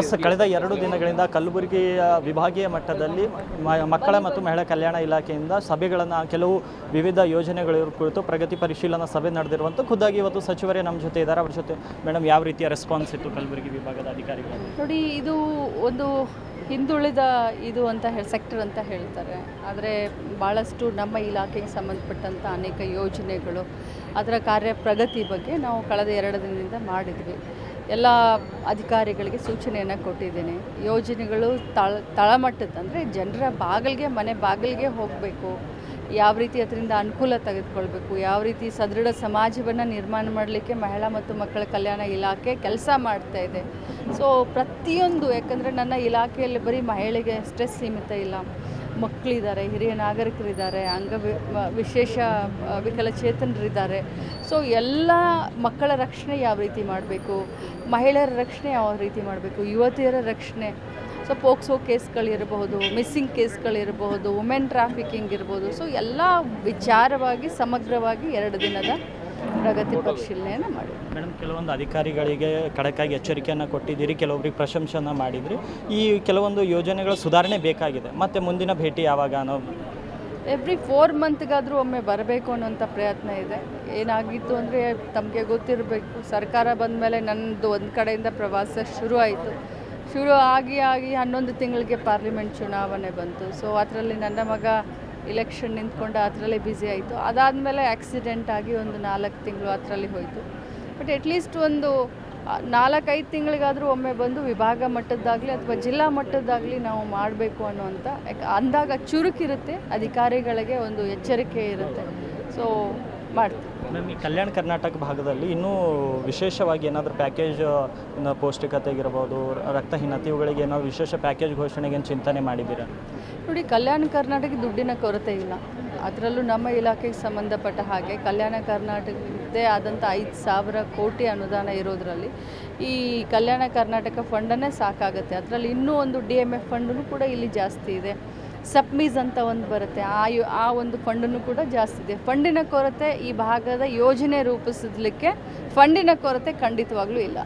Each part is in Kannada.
ಎಸ್ ಕಳೆದ ಎರಡು ದಿನಗಳಿಂದ ಕಲಬುರಗಿಯ ವಿಭಾಗೀಯ ಮಟ್ಟದಲ್ಲಿ ಮಕ್ಕಳ ಮತ್ತು ಮಹಿಳಾ ಕಲ್ಯಾಣ ಇಲಾಖೆಯಿಂದ ಸಭೆಗಳನ್ನು, ಕೆಲವು ವಿವಿಧ ಯೋಜನೆಗಳ ಕುರಿತು ಪ್ರಗತಿ ಪರಿಶೀಲನಾ ಸಭೆ ನಡೆದಿರುವಂಥ ಖುದ್ದಾಗಿ ಇವತ್ತು ಸಚಿವರೇ ನಮ್ಮ ಜೊತೆ ಇದ್ದಾರೆ. ಅವ್ರ ಜೊತೆ ಮೇಡಮ್ ಯಾವ ರೀತಿಯ ರೆಸ್ಪಾನ್ಸ್ ಇತ್ತು ಕಲಬುರಗಿ ವಿಭಾಗದ ಅಧಿಕಾರಿಗಳು ನೋಡಿ, ಇದು ಒಂದು ಹಿಂದುಳಿದ ಇದು ಅಂತ ಹೇಳಿ ಸೆಕ್ಟರ್ ಅಂತ ಹೇಳ್ತಾರೆ. ಆದರೆ ಭಾಳಷ್ಟು ನಮ್ಮ ಇಲಾಖೆಗೆ ಸಂಬಂಧಪಟ್ಟಂಥ ಅನೇಕ ಯೋಜನೆಗಳು, ಅದರ ಕಾರ್ಯ ಪ್ರಗತಿ ಬಗ್ಗೆ ನಾವು ಕಳೆದ ಎರಡು ದಿನದಿಂದ ಮಾಡಿದ್ವಿ. ಎಲ್ಲ ಅಧಿಕಾರಿಗಳಿಗೆ ಸೂಚನೆಯನ್ನು ಕೊಟ್ಟಿದ್ದೀನಿ. ಯೋಜನೆಗಳು ತಳ ತಳಮಟ್ಟದ ಅಂದರೆ ಜನರ ಬಾಗಿಲಿಗೆ, ಮನೆ ಬಾಗಿಲಿಗೆ ಹೋಗಬೇಕು. ಯಾವ ರೀತಿ ಅದರಿಂದ ಅನುಕೂಲ ತೆಗೆದುಕೊಳ್ಬೇಕು, ಯಾವ ರೀತಿ ಸದೃಢ ಸಮಾಜವನ್ನು ನಿರ್ಮಾಣ ಮಾಡಲಿಕ್ಕೆ ಮಹಿಳಾ ಮತ್ತು ಮಕ್ಕಳ ಕಲ್ಯಾಣ ಇಲಾಖೆ ಕೆಲಸ ಮಾಡ್ತಾ ಇದೆ. ಸೊ ಪ್ರತಿಯೊಂದು, ಯಾಕಂದರೆ ನನ್ನ ಇಲಾಖೆಯಲ್ಲಿ ಬರೀ ಮಹಿಳೆಗೆ ಸ್ಟ್ರೆಸ್ ಸೀಮಿತ ಇಲ್ಲ. ಮಕ್ಕಳಿದ್ದಾರೆ, ಹಿರಿಯ ನಾಗರಿಕರಿದ್ದಾರೆ, ಅಂಗ ವಿಶೇಷ ವಿಕಲಚೇತನರಿದ್ದಾರೆ. ಸೊ ಎಲ್ಲ ಮಕ್ಕಳ ರಕ್ಷಣೆ ಯಾವ ರೀತಿ ಮಾಡಬೇಕು? ಮಹಿಳೆಯರ ರಕ್ಷಣೆ ಯಾವ ರೀತಿ ಮಾಡಬೇಕು? ಯುವತಿಯರ ರಕ್ಷಣೆ. ಸೊ ಪೋಕ್ಸೋ ಕೇಸ್ಗಳಿರಬಹುದು, ಮಿಸ್ಸಿಂಗ್ ಕೇಸ್ಗಳಿರಬಹುದು, ವುಮೆನ್ ಟ್ರಾಫಿಕಿಂಗ್ ಇರ್ಬೋದು. ಸೊ ಎಲ್ಲ ವಿಚಾರವಾಗಿ, ಸಮಗ್ರವಾಗಿ ಎರಡು ದಿನದ ಪ್ರಗತಿ ಪರಿಶೀಲನೆಯನ್ನು ಮಾಡಿದ್ರು ಮೇಡಮ್ ಕೆಲವೊಂದು ಅಧಿಕಾರಿಗಳಿಗೆ ಖಡಕ್ಕಾಗಿ ಎಚ್ಚರಿಕೆಯನ್ನು ಕೊಟ್ಟಿದ್ದೀರಿ ಕೆಲವೊಬ್ಬರಿಗೆ ಪ್ರಶಂಸೆಯನ್ನು ಮಾಡಿದ್ರಿ. ಈ ಕೆಲವೊಂದು ಯೋಜನೆಗಳ ಸುಧಾರಣೆ ಬೇಕಾಗಿದೆ. ಮತ್ತೆ ಮುಂದಿನ ಭೇಟಿ ಯಾವಾಗ ಅನ್ನೋ ಎವ್ರಿ ಫೋರ್ ಮಂತ್ಗಾದರೂ ಒಮ್ಮೆ ಬರಬೇಕು ಅನ್ನೋಂಥ ಪ್ರಯತ್ನ ಇದೆ. ಏನಾಗಿತ್ತು ಅಂದರೆ ತಮಗೆ ಗೊತ್ತಿರಬೇಕು. ಸರ್ಕಾರ ಬಂದ ಮೇಲೆ ನನ್ನದು ಒಂದು ಕಡೆಯಿಂದ ಪ್ರವಾಸ ಶುರು ಆಯಿತು. ಶುರು ಆಗಿ ಆಗಿ ಹನ್ನೊಂದು ತಿಂಗಳಿಗೆ ಪಾರ್ಲಿಮೆಂಟ್ ಚುನಾವಣೆ ಬಂತು. ಸೊ ಅದರಲ್ಲಿ ನನ್ನ ಮಗ ಇಲೆಕ್ಷನ್ ನಿಂತ್ಕೊಂಡು ಅದರಲ್ಲೇ ಬ್ಯುಸಿ ಆಯಿತು. ಅದಾದಮೇಲೆ ಆಕ್ಸಿಡೆಂಟ್ ಆಗಿ ಒಂದು ನಾಲ್ಕು ತಿಂಗಳು ಅದರಲ್ಲಿ ಹೋಯಿತು. ಬಟ್ ಅಟ್ಲೀಸ್ಟ್ ಒಂದು ನಾಲ್ಕೈದು ತಿಂಗಳಿಗಾದರೂ ಒಮ್ಮೆ ಬಂದು ವಿಭಾಗ ಮಟ್ಟದ್ದಾಗಲಿ ಅಥವಾ ಜಿಲ್ಲಾ ಮಟ್ಟದ್ದಾಗಲಿ ನಾವು ಮಾಡಬೇಕು ಅನ್ನುವಂಥ, ಅಂದಾಗ ಚುರುಕಿರುತ್ತೆ, ಅಧಿಕಾರಿಗಳಿಗೆ ಒಂದು ಎಚ್ಚರಿಕೆ ಇರುತ್ತೆ. ಸೊ ಮಾಡ್ತೀವಿ. ಮ್ಯಾಮ್ ಈ ಕಲ್ಯಾಣ ಕರ್ನಾಟಕ ಭಾಗದಲ್ಲಿ ಇನ್ನೂ ವಿಶೇಷವಾಗಿ ಏನಾದರೂ ಪ್ಯಾಕೇಜ್ ಪೌಷ್ಟಿಕತೆ ಪೌಷ್ಟಿಕತೆಗಿರ್ಬೋದು ರಕ್ತಹೀನತೆ ಇವುಗಳಿಗೆ ಏನಾದರೂ ವಿಶೇಷ ಪ್ಯಾಕೇಜ್ ಘೋಷಣೆಗೆ ಏನು ಚಿಂತನೆ ಮಾಡಿದ್ದೀರಾ? ನೋಡಿ ಕಲ್ಯಾಣ ಕರ್ನಾಟಕ ದುಡ್ಡಿನ ಕೊರತೆ ಇಲ್ಲ. ಅದರಲ್ಲೂ ನಮ್ಮ ಇಲಾಖೆಗೆ ಸಂಬಂಧಪಟ್ಟ ಹಾಗೆ ಕಲ್ಯಾಣ ಕರ್ನಾಟಕದ್ದೇ ಆದಂಥ ಐದು ಸಾವಿರ ಕೋಟಿ ಅನುದಾನ ಇರೋದರಲ್ಲಿ ಈ ಕಲ್ಯಾಣ ಕರ್ನಾಟಕ ಫಂಡನ್ನೇ ಸಾಕಾಗುತ್ತೆ. ಅದರಲ್ಲಿ ಇನ್ನೂ ಒಂದು ಡಿ ಎಂ ಎಫ್ ಫಂಡೂ ಕೂಡ ಇಲ್ಲಿ ಜಾಸ್ತಿ ಇದೆ. ಸಪ್ಮೀಸ್ ಅಂತ ಒಂದು ಬರುತ್ತೆ. ಆ ಆ ಒಂದು ಫಂಡನ್ನು ಕೂಡ ಜಾಸ್ತಿ ಇದೆ. ಫಂಡಿನ ಕೊರತೆ ಈ ಭಾಗದ ಯೋಜನೆ ರೂಪಿಸಲಿಕ್ಕೆ ಫಂಡಿನ ಕೊರತೆ ಖಂಡಿತವಾಗ್ಲೂ ಇಲ್ಲ.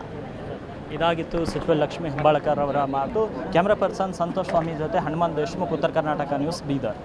ಇದಾಗಿತ್ತು ಸಚಿವ ಲಕ್ಷ್ಮೀ ಹೆಬ್ಬಾಳ್ಕರ್ ಅವರ ಮಾತು. ಕ್ಯಾಮ್ರಾ ಪರ್ಸನ್ ಸಂತೋಷ್ ಸ್ವಾಮಿ ಜೊತೆ ಹನುಮಾನ್ ದೇಶ್ಮುಖ್, ಉತ್ತರ ಕರ್ನಾಟಕ ನ್ಯೂಸ್ ಬೀದರ್.